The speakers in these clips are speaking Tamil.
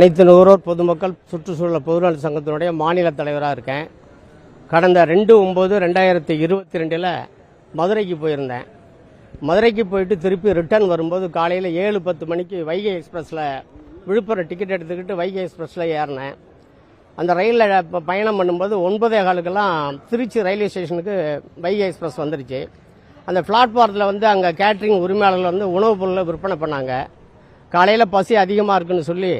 அனைத்து நுகர்வோர் பொதுமக்கள் சுற்றுச்சூழல் பொதுநல சங்கத்தினுடைய மாநில தலைவராக இருக்கேன். கடந்த ரெண்டு ஒம்பது ரெண்டாயிரத்தி இருபத்தி ரெண்டில் மதுரைக்கு போயிருந்தேன். மதுரைக்கு போயிட்டு திருப்பி ரிட்டர்ன் வரும்போது காலையில் ஏழு பத்து மணிக்கு வைகை எக்ஸ்பிரஸில் விழுப்புரம் டிக்கெட் எடுத்துக்கிட்டு வைகை எக்ஸ்பிரஸில் ஏறினேன். அந்த ரயிலில் இப்போ பயணம் பண்ணும்போது ஒன்பதே காலுக்கெல்லாம் திருச்சி ரயில்வே ஸ்டேஷனுக்கு வைகை எக்ஸ்பிரஸ் வந்துருச்சு. அந்த பிளாட்பாரத்தில் வந்து அங்கே கேட்ரிங் உரிமையாளர்கள் வந்து உணவுப் பொருளை விற்பனை பண்ணாங்க. காலையில் பசி அதிகமாக இருக்குன்னு சொல்லி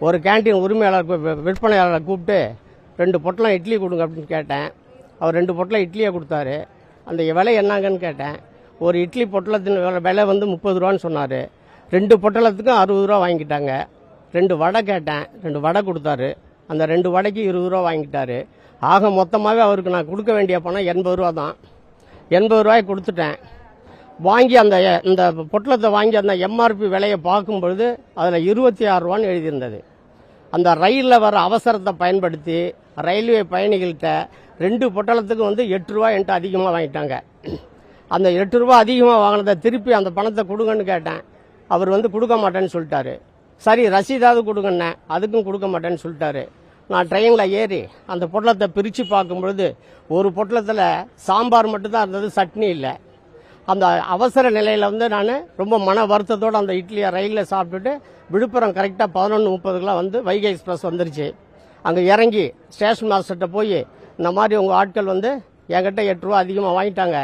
ஒரு கேண்டீன் உரிமையாளர் விற்பனையாளரை கூப்பிட்டு ரெண்டு பொட்டலம் இட்லி கொடுங்க அப்படின்னு கேட்டேன். அவர் ரெண்டு பொட்டலம் இட்லியை கொடுத்தாரு. அந்த விலை என்னங்கன்னு கேட்டேன். ஒரு இட்லி பொட்டலத்தின் விலை- விலை வந்து முப்பது ரூபான்னு சொன்னார். ரெண்டு பொட்டலத்துக்கும் அறுபது ரூபா வாங்கிட்டாங்க. ரெண்டு வடை கேட்டேன். ரெண்டு வடை கொடுத்தாரு. அந்த ரெண்டு வடைக்கு இருபது ரூபா வாங்கிட்டாரு. ஆக மொத்தமாகவே அவருக்கு நான் கொடுக்க வேண்டிய பணம் எண்பது ரூபா தான். எண்பது ரூபாய் கொடுத்துட்டேன். வாங்கி அந்த இந்த பொட்டலத்தை வாங்கி அந்த எம்ஆர்பி விலையை பார்க்கும் பொழுது அதில் இருபத்தி ஆறு ரூபான்னு எழுதியிருந்தது. அந்த ரயிலில் வர அவசரத்தை பயன்படுத்தி ரயில்வே பயணிகள்கிட்ட ரெண்டு பொட்டலத்துக்கு வந்து எட்டு ரூபா என்கிட்ட அதிகமாக வாங்கிட்டாங்க. அந்த எட்டு ரூபா அதிகமாக வாங்கினதை திருப்பி அந்த பணத்தை கொடுங்கன்னு கேட்டேன். அவர் வந்து கொடுக்க மாட்டேன்னு சொல்லிட்டாரு. சரி ரசீதாவது கொடுங்கண்ணே அதுக்கும் கொடுக்க மாட்டேன்னு சொல்லிட்டாரு. நான் ட்ரெயினில் ஏறி அந்த பொட்டலத்தை பிரித்து பார்க்கும்பொழுது ஒரு பொட்டலத்தில் சாம்பார் மட்டும்தான் இருந்தது சட்னி இல்லை. அந்த அவசர நிலையில் வந்து நான் ரொம்ப மன வருத்தத்தோடு அந்த இட்லியை ரயிலில் சாப்பிட்டுட்டு விழுப்புரம் கரெக்டாக பதினொன்று முப்பதுக்கெலாம் வந்து வைகை எக்ஸ்பிரஸ் வந்துருச்சு. அங்கே இறங்கி ஸ்டேஷன் மாஸ்டர்கிட்ட போய் இந்த மாதிரி உங்கள் ஆட்கள் வந்து என்கிட்ட எட்டு ரூபா அதிகமாக வாங்கிட்டாங்க.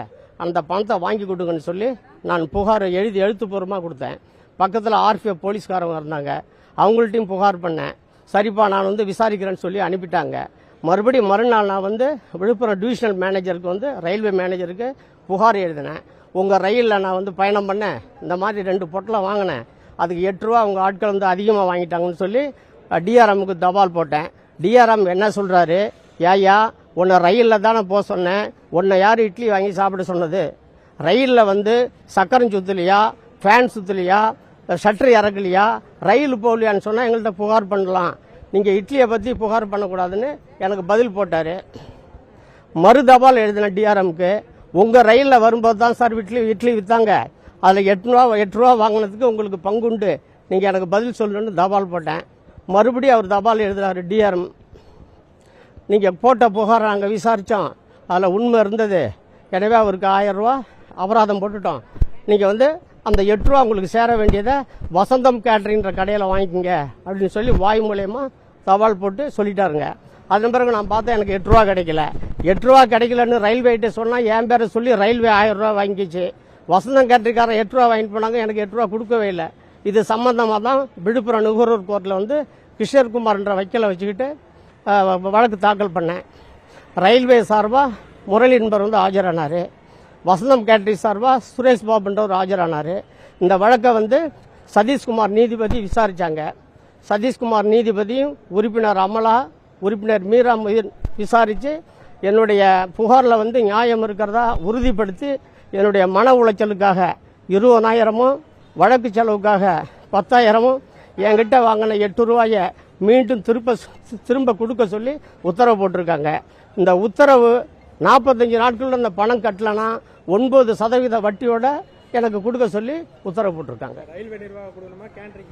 அந்த பணத்தை வாங்கி கொடுங்கன்னு சொல்லி நான் புகார் எழுதி எழுத்துப்பூர்வமாக கொடுத்தேன். பக்கத்தில் ஆர்பிஎஃப் போலீஸ்காரங்க இருந்தாங்க. அவங்கள்ட்டையும் புகார் பண்ணேன். சரிப்பா நான் வந்து விசாரிக்கிறேன்னு சொல்லி அனுப்பிட்டாங்க. மறுபடியும் மறுநாள் நான் வந்து விழுப்புரம் டிவிஷனல் மேனேஜருக்கு வந்து ரயில்வே மேனேஜருக்கு புகார் எழுதினேன். உங்கள் ரயிலில் நான் வந்து பயணம் பண்ணேன். இந்த மாதிரி ரெண்டு பொட்டலம் வாங்கினேன். அதுக்கு எட்டு ரூபா உங்கள் ஆட்கள் வந்து அதிகமாக வாங்கிட்டாங்கன்னு சொல்லி டிஆர்எம்முக்கு தபால் போட்டேன். டிஆர்எம் என்ன சொல்கிறாரு ஏயா உன்னை ரயிலில் தானே போக சொன்னேன். உன்னை யார் இட்லி வாங்கி சாப்பிட சொன்னது? ரயிலில் வந்து சக்கரம் சுத்தலையா? ஃபேன் சுத்தலையா? ஷட்டர் இறக்கலையா? ரயில் போகலையான்னு சொன்னால் எங்கள்கிட்ட புகார் பண்ணலாம். நீங்கள் இட்லியை பற்றி புகார் பண்ணக்கூடாதுன்னு எனக்கு பதில் போட்டார். மறு தபால் எழுதின டிஆர்எம்க்கு உங்கள் ரயிலில் வரும்போது தான் சார் இட்லி இட்லி விற்றாங்க அதில் எட்நூறுவா எட்டுரூவா எட்டு ரூபா வாங்கினதுக்கு உங்களுக்கு பங்குண்டு நீங்கள் எனக்கு பதில் சொல்லணும்னு தபால் போட்டேன். மறுபடியும் அவர் தபால் எழுதுகிறார் டிஆர்எம் நீங்கள் போட்ட புகார் நாங்கள் விசாரித்தோம் அதில் உண்மை இருந்தது. எனவே அவருக்கு ஆயிரம் ரூபா அபராதம் போட்டுட்டோம். நீங்கள் வந்து அந்த எட்டு ரூபா உங்களுக்கு சேர வேண்டியதை வசந்தம் கேட்ரின்ற கடையில் வாங்கிக்கோங்க அப்படின்னு சொல்லி வாய் மூலயமா சவால் போட்டு சொல்லிட்டாருங்க. அதன் பிறகு நான் பார்த்தேன் எனக்கு எட்டு ரூபா கிடைக்கல. எட்டு ரூபா கிடைக்கலன்னு ரயில்வேகிட்ட சொன்னால் என் பேரை சொல்லி ரயில்வே ஆயிரம் ரூபா வாங்கிக்கிச்சு. வசந்தம் கேட்ரிக்காரன் எட்டு ரூபா வாங்கிட்டு போனாங்க எனக்கு எட்டு ரூபா கொடுக்கவே இல்லை. இது சம்பந்தமாக தான் விழுப்புரம் நுகர்வோர் கோர்ட்டில் வந்து கிஷோர்குமார்ன்ற வக்கீலை வச்சுக்கிட்டு வழக்கு தாக்கல் பண்ணேன். ரயில்வே சார்பாக முரளி என்பவர் வந்து ஆஜரானார். வசந்தம் கேட்ரி சார்பாக சுரேஷ் பாபுன்றவர் ஆஜரானார். இந்த வழக்கை வந்து சதீஷ்குமார் நீதிபதி விசாரித்தாங்க சதீஷ்குமார் நீதிபதியும் உறுப்பினர் அமலா உறுப்பினர் மீரா முயன் விசாரித்து என்னுடைய புகாரில் வந்து நியாயம் இருக்கிறதா உறுதிப்படுத்தி என்னுடைய மன உளைச்சலுக்காக இருபதாயிரமும் வழக்கு செலவுக்காக பத்தாயிரமும் என்கிட்ட வாங்கின எட்டு ரூபாயை மீண்டும் திரும்ப திரும்ப கொடுக்க சொல்லி உத்தரவு போட்டிருக்காங்க. இந்த உத்தரவு நாற்பத்தஞ்சு நாட்களில் இந்த பணம் கட்டலைன்னா ஒன்பது சதவீத வட்டியோட எனக்கு கொடுக்க சொல்லி உத்தரவு போட்டிருக்காங்க. ரயில்வே நிர்வாக கேட்ரிங்